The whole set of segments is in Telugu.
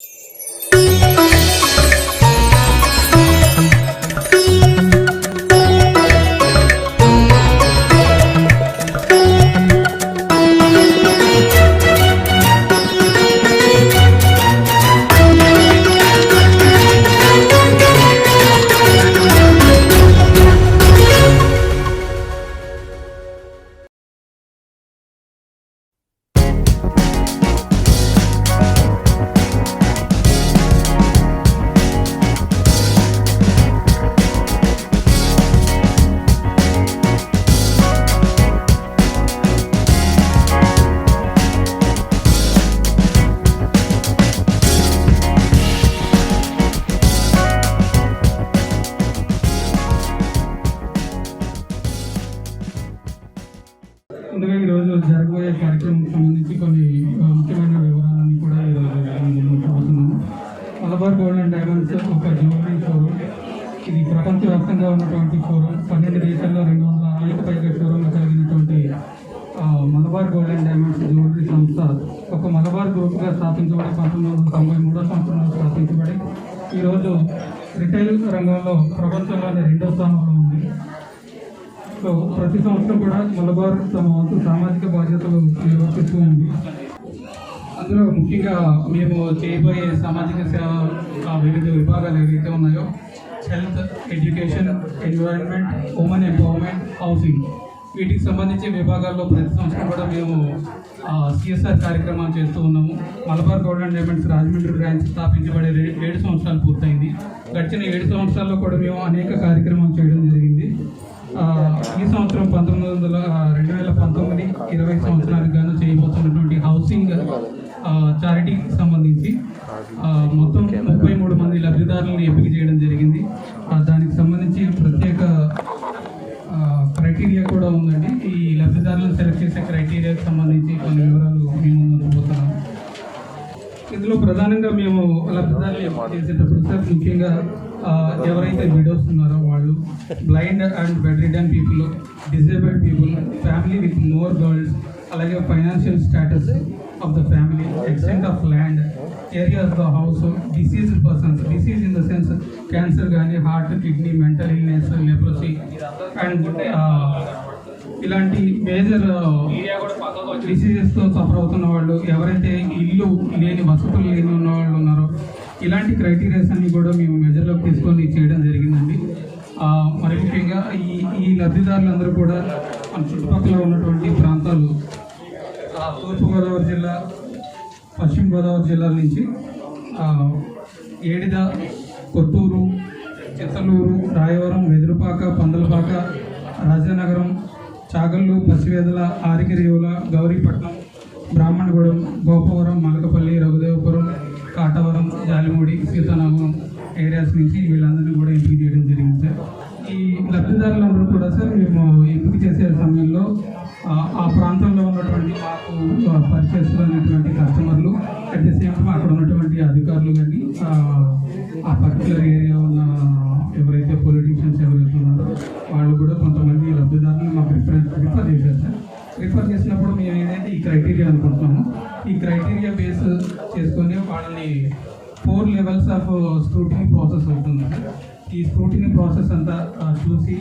Música ఒక మలబార్ గ్రూప్గా స్థాపించబడి పంతొమ్మిది వందల తొంభై మూడో సంవత్సరంలో స్థాపించబడి ఈరోజు రిటైల్ రంగంలో ప్రపంచంలోనే రెండో స్థానంలో ఉంది. సో ప్రతి సంవత్సరం కూడా మలబార్ తమ వంతు సామాజిక బాధ్యతలు నిర్వర్తిస్తూ ఉంది. అందులో ముఖ్యంగా మేము చేయబోయే సామాజిక సేవ వివిధ విభాగాలు ఏవైతే ఉన్నాయో health education environment women empowerment housing. వీటికి సంబంధించి విభాగాల్లో ప్రతి సంవత్సరం కూడా మేము సిఎస్ఆర్ కార్యక్రమాలు చేస్తూ ఉన్నాము. Malabar gold and diamonds Rajahmundry branch స్థాపించబడే ఏడు సంవత్సరాలు పూర్తయింది. గడిచిన ఏడు సంవత్సరాల్లో కూడా మేము అనేక కార్యక్రమాలు చేయడం జరిగింది. ఈ సంవత్సరం పంతొమ్మిది వందల రెండు వేల పంతొమ్మిది ఇరవై సంవత్సరానికి గాను చేయబోతున్నటువంటి హౌసింగ్ చారిటీకి సంబంధించి మొత్తం ముప్పై మూడు మంది లబ్ధిదారులను ఎంపిక చేయడం జరిగింది ఆ, దానికి సంబంధించి ప్రత్యేక ఆ, క్రైటీరియా కూడా ఉందండి. ఈ లబ్ధిదారులను సెలెక్ట్ చేసే క్రైటీరియాకి సంబంధించి కొన్ని వివరాలు మేము ముందుకుపోతున్నాము ఇందులో ప్రధానంగా మేము లబ్ధిదారులు ఎంపిక చేసేటప్పుడు సార్ ముఖ్యంగా ఎవరైతే విడోస్ ఉన్నారో వాళ్ళు blind and bed ridden people disabled people family with more girls అలాగే financial status of the family extent of land area of the house deceased persons disease in the sense cancer కానీ heart kidney mental illness leprosy and ఇలాంటి మేజర్ డిసీజెస్తో సఫర్ అవుతున్న వాళ్ళు ఎవరైతే ఇల్లు లేని వసతులు లేని ఉన్న వాళ్ళు ఉన్నారో ఇలాంటి క్రైటీరియాస్ అన్ని కూడా మేము మెజర్లోకి తీసుకొని చేయడం జరిగిందండి. మరి ముఖ్యంగా ఈ ఈ లబ్ధిదారులందరూ కూడా మన చుట్టుపక్కల ఉన్నటువంటి ప్రాంతాలు తూర్పుగోదావరి జిల్లా పశ్చిమ గోదావరి జిల్లాల నుంచి ఏడిద కొత్తూరు చిత్తలూరు రాయవరం వెదురుపాక పందలపాక రాజానగరం చాగల్లు పసివేదల ఆరికిరియుల గౌరీపట్నం బ్రాహ్మణగూడెం గోపవరం మలకపల్లి రఘుదేవపురం కాటవరం జాలిమూడి సీతానగరం ఏరియాస్ నుంచి వీళ్ళందరినీ కూడా ఎంపిక చేయడం జరిగింది సార్. ఈ లబ్ధిదారులందరూ కూడా సార్ మేము ఎంపిక చేసే సమయంలో ఆ, ప్రాంతంలో ఉన్నటువంటి మాకు ఆ, పరిచయస్తున్నటువంటి కస్టమర్లు అట్ ద సేమ్ అక్కడ ఉన్నటువంటి అధికారులు కానీ ఆ, ఆ పర్టికులర్ ఏరియా ఉన్న ఎవరైతే పొలిటీషియన్స్ ఎవరైతే ఉన్నారో వాళ్ళు కూడా కొంతమంది లబ్ధిదారులు మాకు రిఫరెన్స్ రిఫర్ చేశారు సార్ రిఫర్ చేసినప్పుడు మేము ఏదైతే ఈ క్రైటీరియా అనుకుంటున్నాము ఈ క్రైటీరియా బేస్ చేసుకొని వాళ్ళని four levels of scrutiny process అవుతుంది ఈ స్క్రూటినీ ప్రాసెస్ అంతా చూసి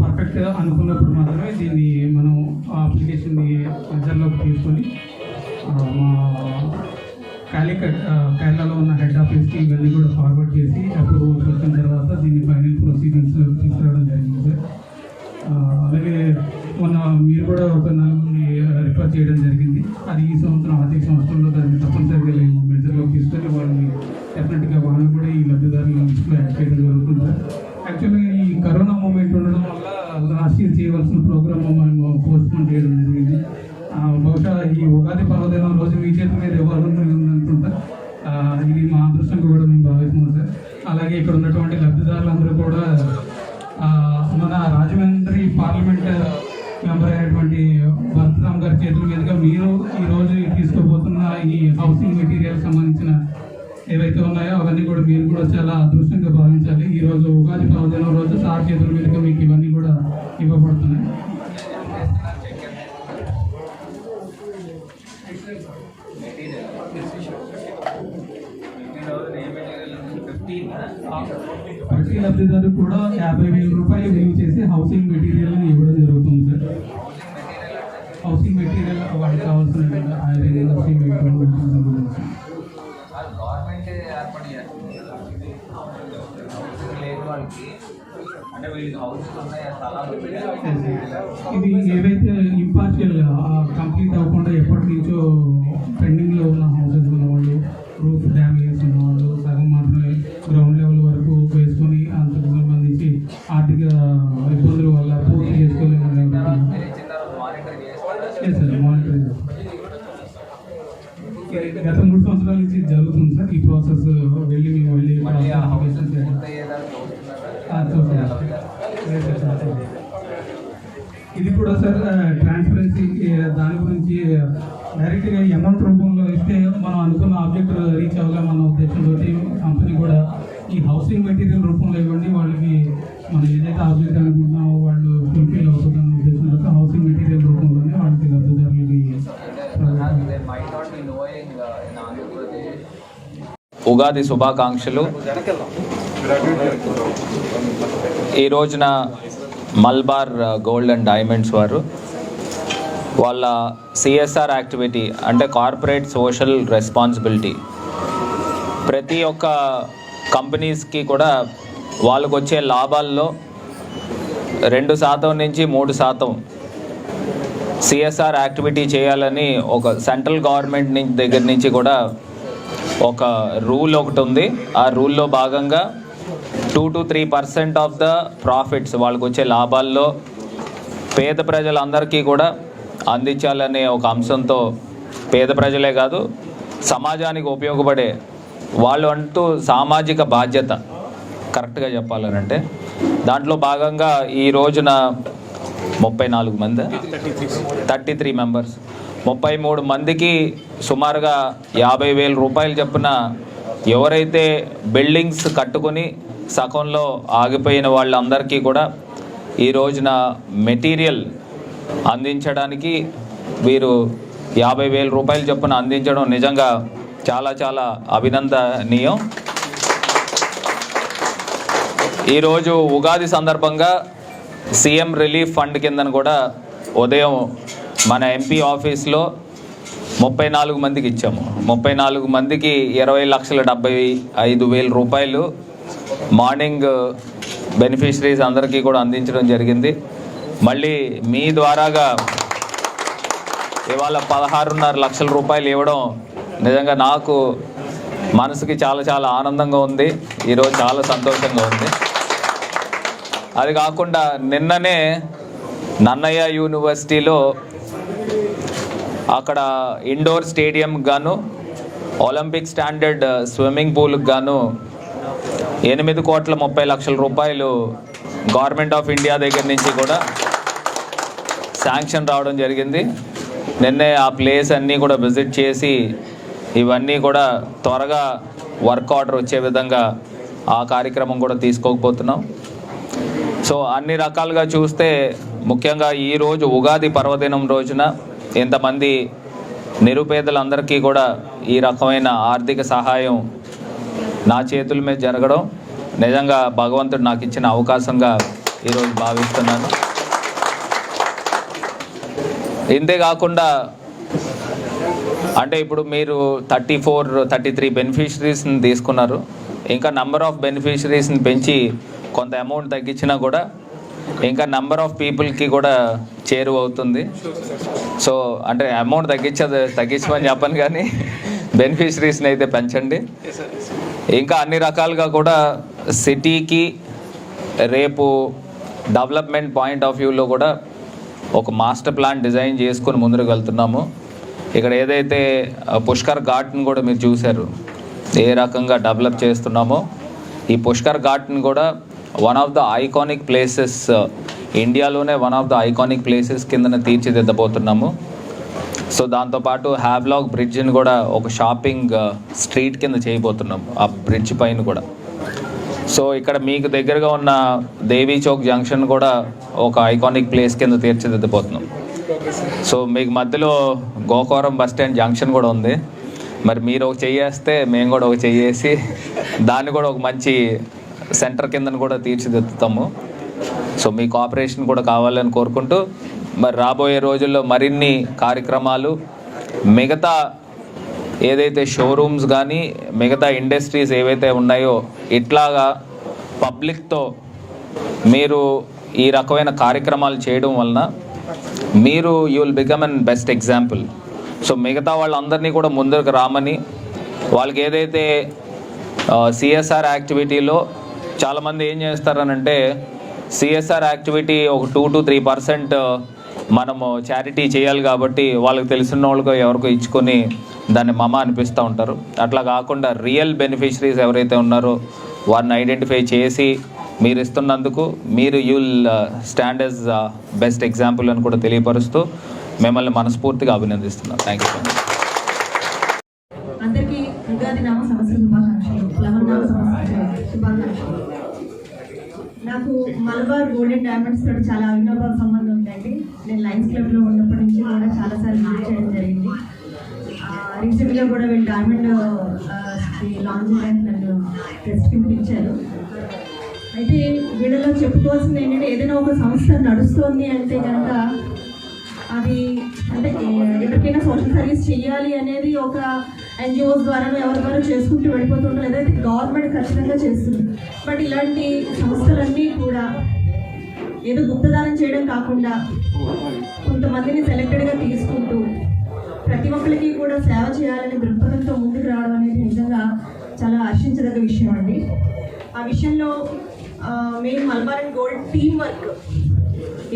పర్ఫెక్ట్గా అనుకున్నప్పుడు మాత్రమే దీన్ని మనం అప్లికేషన్ని మెజర్లోకి తీసుకొని మా కాలికట్ కేరళలో ఉన్న హెడ్ ఆఫీస్కి ఇవన్నీ కూడా ఫార్వర్డ్ చేసి అప్రూవల్స్ వచ్చిన తర్వాత దీన్ని ఫైనల్ ప్రొసీడింగ్స్ తీసుకురావడం జరిగింది. సార్ అలాగే మొన్న మీరు కూడా ఒక నలుగురిని రిఫర్ చేయడం జరిగింది. అది ఈ సంవత్సరం ఆర్థిక సంవత్సరంలో దాన్ని తప్పనిసరిగా మేము సార్ మీకు ఇవన్నీ కూడా ఇవ్వబడుతున్నాయి. ప్రతి లబ్ధిదారు కూడా యాభై వేల రూపాయలు విలువ చేసి హౌసింగ్ మెటీరియల్ ఇవ్వడం జరుగుతుంది సార్. హౌసింగ్ మెటీరియల్ వాళ్ళకి కావాల్సిన ఐరన్ సిమెంట్ సంబంధించి గవర్నమెంట్ ఏర్పాటు చేస్తుంది. వాళ్ళకి. ఇది ఏవైతే ఇంపార్షియల్ కంప్లీట్ అవ్వకుండా ఎప్పటి నుంచో మెటీరియల్ రూపంలో ఇవ్వండి వాళ్ళకి మనం ఏదైతే ఆబ్జెక్ట్ అనుకుంటున్నామో వాళ్ళు ఫుల్ఫిల్ అవుతుందన్న ఉద్దేశంతో హౌసింగ్ మెటీరియల్ రూపంలోనే వాళ్ళకి లబ్ధిదారులకి ఉగాది శుభాకాంక్షలు. ఈ రోజున మల్బార్ గోల్డ్ అండ్ డైమండ్స్ వారు వాళ్ళ సిఎస్ఆర్ యాక్టివిటీ అంటే కార్పొరేట్ సోషల్ రెస్పాన్సిబిలిటీ ప్రతి ఒక్క కంపెనీస్కి కూడా వాళ్ళకు వచ్చే లాభాల్లో రెండు శాతం నుంచి మూడు శాతం సిఎస్ఆర్ యాక్టివిటీ చేయాలని ఒక సెంట్రల్ గవర్నమెంట్ నుంచి దగ్గర నుంచి కూడా ఒక రూల్ ఒకటి ఉంది. ఆ రూల్లో భాగంగా two to three percent of the profits వాళ్ళకు వచ్చే లాభాల్లో పేద ప్రజలందరికీ కూడా అందించాలనే ఒక అంశంతో పేద ప్రజలే కాదు సమాజానికి ఉపయోగపడే వాళ్ళు అంటూ సామాజిక బాధ్యత కరెక్ట్గా చెప్పాలనంటే దాంట్లో భాగంగా ఈ రోజున ముప్పై నాలుగు మంది థర్టీ త్రీ మెంబర్స్. ముప్పై మూడు మందికి సుమారుగా యాభై వేల రూపాయలు చొప్పున ఎవరైతే బిల్డింగ్స్ కట్టుకొని సగంలో ఆగిపోయిన వాళ్ళందరికీ కూడా ఈ రోజున మెటీరియల్ అందించడానికి వీరు యాభై వేల రూపాయలు చొప్పున అందించడం నిజంగా చాలా చాలా అభినందనీయం. ఈరోజు ఉగాది సందర్భంగా సీఎం రిలీఫ్ ఫండ్ కిందన కూడా ఉదయం మన ఎంపీ ఆఫీస్లో ముప్పై నాలుగు మందికి ఇచ్చాము. ముప్పై నాలుగు మందికి ఇరవై లక్షల డెబ్బై ఐదు వేల రూపాయలు మార్నింగ్ బెనిఫిషరీస్ అందరికీ కూడా అందించడం జరిగింది. మళ్ళీ మీ ద్వారాగా ఇవాళ పదహారున్నర లక్షల రూపాయలు ఇవ్వడం నిజంగా నాకు మనసుకి చాలా చాలా ఆనందంగా ఉంది. ఈరోజు చాలా సంతోషంగా ఉంది. అది కాకుండా నిన్ననే నన్నయ్య యూనివర్సిటీలో అక్కడ ఇండోర్ స్టేడియం గాను ఒలింపిక్ స్టాండర్డ్ స్విమ్మింగ్ పూల్కి గాను ఎనిమిది కోట్ల ముప్పై లక్షల రూపాయలు గవర్నమెంట్ ఆఫ్ ఇండియా దగ్గర నుంచి కూడా శాంక్షన్ రావడం జరిగింది. నిన్నే ఆ ప్లేస్ అన్నీ కూడా విజిట్ చేసి ఇవన్నీ కూడా త్వరగా వర్క్ ఆర్డర్ వచ్చే విధంగా ఆ కార్యక్రమం కూడా తీసుకోకపోతున్నాం. సో అన్ని రకాలుగా చూస్తే ముఖ్యంగా ఈరోజు ఉగాది పర్వదినం రోజున ఇంతమంది నిరుపేదలందరికీ కూడా ఈ రకమైన ఆర్థిక సహాయం నా చేతుల మీద జరగడం నిజంగా భగవంతుడు నాకు ఇచ్చిన అవకాశంగా ఈరోజు భావిస్తున్నాను. ఇంతేకాకుండా అంటే ఇప్పుడు మీరు థర్టీ ఫోర్ థర్టీ త్రీ బెనిఫిషరీస్ని తీసుకున్నారు. ఇంకా నంబర్ ఆఫ్ బెనిఫిషరీస్ని పెంచి కొంత అమౌంట్ తగ్గించినా కూడా ఇంకా నెంబర్ ఆఫ్ పీపుల్కి కూడా చేరువవుతుంది. సో అంటే అమౌంట్ తగ్గించదు తగ్గించమని చెప్పను కానీ బెనిఫిషరీస్ని అయితే పెంచండి. ఇంకా అన్ని రకాలుగా కూడా సిటీకి రేపు డెవలప్మెంట్ పాయింట్ ఆఫ్ వ్యూలో కూడా ఒక మాస్టర్ ప్లాన్ డిజైన్ చేసుకొని ముందుకు వెళ్తున్నాము. ఇక్కడ ఏదైతే పుష్కర్ ఘాట్ని కూడా మీరు చూశారు ఏ రకంగా డెవలప్ చేస్తున్నామో ఈ పుష్కర్ ఘాట్ని కూడా one of the iconic places ఇండియాలోనే one of the iconic places కిందన తీర్చిదిద్దబోతున్నాము. సో దాంతోపాటు హ్యావ్లాగ్ బ్రిడ్జ్ని కూడా ఒక షాపింగ్ స్ట్రీట్ కింద చేయబోతున్నాం ఆ బ్రిడ్జ్ పైన కూడా. సో ఇక్కడ మీకు దగ్గరగా ఉన్న దేవీ చౌక్ జంక్షన్ కూడా ఒక ఐకానిక్ ప్లేస్ కింద తీర్చిదిద్దబోతున్నాం. సో మీకు మధ్యలో గోకవరం బస్ స్టాండ్ జంక్షన్ కూడా ఉంది. మరి మీరు ఒక చెయ్యేస్తే మేము కూడా ఒక చెయ్యేసి దాన్ని కూడా ఒక మంచి సెంటర్ కిందను కూడా తీర్చిదిద్దుతాము. సో మీ కోఆపరేషన్ కూడా కావాలని కోరుకుంటూ మరి రాబోయే రోజుల్లో మరిన్ని కార్యక్రమాలు మిగతా ఏదైతే షోరూమ్స్ కానీ మిగతా ఇండస్ట్రీస్ ఏవైతే ఉన్నాయో ఇట్లాగా పబ్లిక్తో మీరు ఈ రకమైన కార్యక్రమాలు చేయడం వలన మీరు you will become an best example so మిగతా వాళ్ళందరినీ కూడా ముందుకు రామని వాళ్ళకి ఏదైతే సిఎస్ఆర్ యాక్టివిటీలో చాలామంది ఏం చేస్తారనంటే సిఎస్ఆర్ యాక్టివిటీ ఒక టూ టు త్రీ పర్సెంట్ మనము చారిటీ చేయాలి కాబట్టి వాళ్ళకి తెలిసిన వాళ్ళకో ఎవరికో ఇచ్చుకొని దాన్ని మమ అనిపిస్తూ ఉంటారు. అట్లా కాకుండా రియల్ బెనిఫిషరీస్ ఎవరైతే ఉన్నారో వారిని ఐడెంటిఫై చేసి మీరు ఇస్తున్నందుకు మీరు you will stand as best example అని కూడా తెలియపరుస్తూ మిమ్మల్ని మనస్ఫూర్తిగా అభినందిస్తున్నాను. థ్యాంక్ యూ సో మచ్ నాకు మలబార్ గోల్డెన్ డైమండ్స్ తోటి చాలా అవినోభావ సంబంధం ఉందండి నేను లైన్స్ క్లబ్లో ఉన్నప్పటి నుంచి కూడా చాలాసార్లు మీట్ చేయడం జరిగింది. రీసెంట్గా కూడా వీళ్ళు డైమండ్ లాంచ్ చేయడానికి నన్ను టెస్ట్కి పిలిచారు. అయితే వీళ్ళలో చెప్పుకోవాల్సింది ఏంటంటే ఏదైనా ఒక సంస్థ నడుస్తోంది అంటే కనుక అది అంటే ఎవరికైనా సోషల్ సర్వీస్ చేయాలి అనేది ఒక ఎన్జిఓస్ ద్వారానో ఎవరి ద్వారా చేసుకుంటూ వెళ్ళిపోతుంటారు. ఏదైతే గవర్నమెంట్ ఖచ్చితంగా చేస్తుంది. బట్ ఇలాంటి సంస్థలన్నీ కూడా ఏదో గుప్తదానం చేయడం కాకుండా కొంతమందిని సెలెక్టెడ్గా తీసుకుంటూ ప్రతి ఒక్కరికి కూడా సేవ చేయాలనే దృక్పథంతో ముందుకు రావడం అనేది నిజంగా చాలా హర్షించదగ్గ విషయం అండి. ఆ విషయంలో మేము Malabar and gold team work.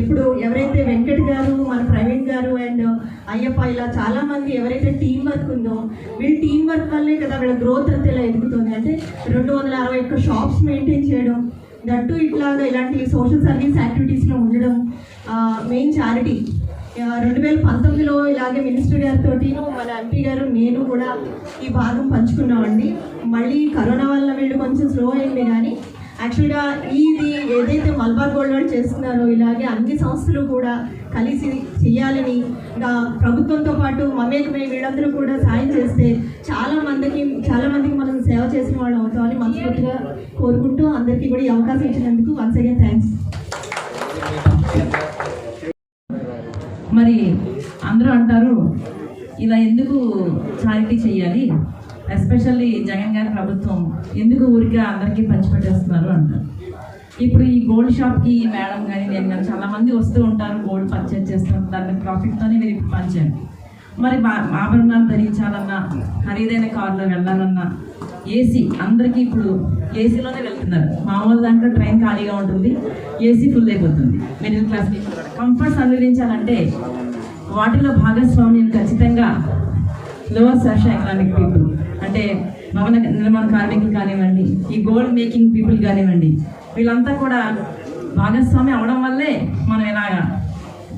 ఇప్పుడు ఎవరైతే వెంకట్ గారు మన ప్రవీణ్ గారు అండ్ అయ్యప్ప ఇలా చాలా మంది ఎవరైతే టీం వర్క్ ఉందో వీళ్ళ టీం వర్క్ వల్లే కదా వీళ్ళ గ్రోత్ అంతా ఇలా ఎదుగుతుంది. అంటే రెండు వందల అరవై ఒక్క షాప్స్ మెయింటైన్ చేయడం దట్టు ఇట్లాగా ఇలాంటి సోషల్ సర్వీస్ యాక్టివిటీస్లో ఉండడం మెయిన్ చారిటీ రెండు వేల పంతొమ్మిదిలో ఇలాగే మినిస్టర్ గారితో మన ఎంపీ గారు నేను కూడా ఈ భాగం పంచుకున్నామండి. మళ్ళీ కరోనా వల్ల వీళ్ళు కొంచెం స్లో అయింది కానీ యాక్చువల్గా ఇది ఏదైతే మల్బార్ గోల్డ్ వాళ్ళు చేస్తున్నారో ఇలాగే అన్ని సంస్థలు కూడా కలిసి చేయాలని ఇంకా ప్రభుత్వంతో పాటు మమేకమై వీళ్ళందరూ కూడా సాయం చేస్తే చాలా మందికి చాలా మందికి మనం సేవ చేసిన వాళ్ళు అవుతామని మనస్ఫూర్తిగా కోరుకుంటూ అందరికీ కూడా ఈ అవకాశం ఇచ్చినందుకు వన్స్ అగైన్ థ్యాంక్స్ మరి అందరూ అంటారు ఇలా ఎందుకు చారిటీ చేయాలి? ఎస్పెషల్లీ జగన్ గారి ప్రభుత్వం ఎందుకు ఊరికే అందరికీ పంచిపెట్టేస్తున్నారు అంటారు. ఇప్పుడు ఈ గోల్డ్ షాప్కి మేడం కానీ నేను కానీ చాలామంది వస్తూ ఉంటారు గోల్డ్ పర్చేజ్ చేస్తారు. దాన్ని ప్రాఫిట్తోనే మీరు ఇప్పుడు పంచండి మరి బా- ఆభరణాలు ధరించాలన్నా ఖరీదైన కారులో వెళ్ళాలన్నా ఏసీ అందరికీ ఇప్పుడు ఏసీలోనే వెళ్తున్నారు. మామూలు దాంట్లో ట్రైన్ ఖాళీగా ఉంటుంది ఏసీ ఫుల్ అయిపోతుంది. మిడిల్ క్లాస్ కంఫర్ట్స్ అనుభవించాలంటే వాటిలో భాగస్వామ్యం ఖచ్చితంగా లోవర్ సోషల్ ఎకనామిక్ పీపుల్. అంటే భవన నిర్మాణ కార్మికులు కానివ్వండి ఈ గోల్డ్ మేకింగ్ పీపుల్ కానివ్వండి వీళ్ళంతా కూడా భాగస్వామి అవడం వల్లే మనం ఇలాగా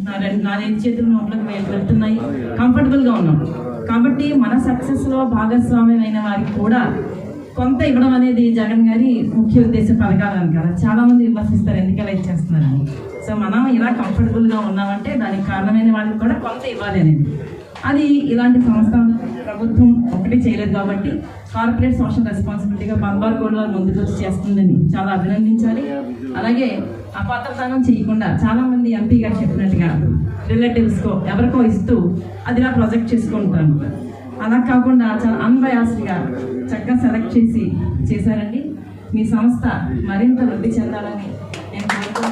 నా రెండు నాలుగైదు చేతులు నోట్లకు వెళ్తున్నాయి కంఫర్టబుల్గా ఉన్నాం. కాబట్టి మన సక్సెస్లో భాగస్వామ్యం అయిన వారికి కూడా కొంత ఇవ్వడం అనేది జగన్ గారి ముఖ్య ఉద్దేశం పథకాలు కదా చాలామంది విమర్శిస్తారు ఎందుకలా ఇచ్చేస్తున్నారని సో మనం ఇలా కంఫర్టబుల్గా ఉన్నామంటే దానికి కారణమైన వాళ్ళకి కూడా కొంత ఇవ్వాలి అనేది. అది ఇలాంటి సంస్థ ప్రభుత్వం ఒకటి చేయలేదు కాబట్టి కార్పొరేట్ సోషల్ రెస్పాన్సిబిలిటీగా బంగారు గోల్డ్ వారు ముందుకు వచ్చి చేస్తుందని చాలా అభినందించాలి. అలాగే అపాత్రదానం చేయకుండా చాలా మంది ఎంపీ గారు చెప్పినట్టుగా రిలేటివ్స్కో ఎవరికో ఇస్తూ అది ఇలా ప్రొజెక్ట్ చేసుకుంటాను. అలా కాకుండా చాలా అన్బయాస్డ్గా చక్కగా సెలెక్ట్ చేసి చేశారండి. మీ సంస్థ మరింత వృద్ధి చెందాలని నేను కోరుకుంటున్నాను.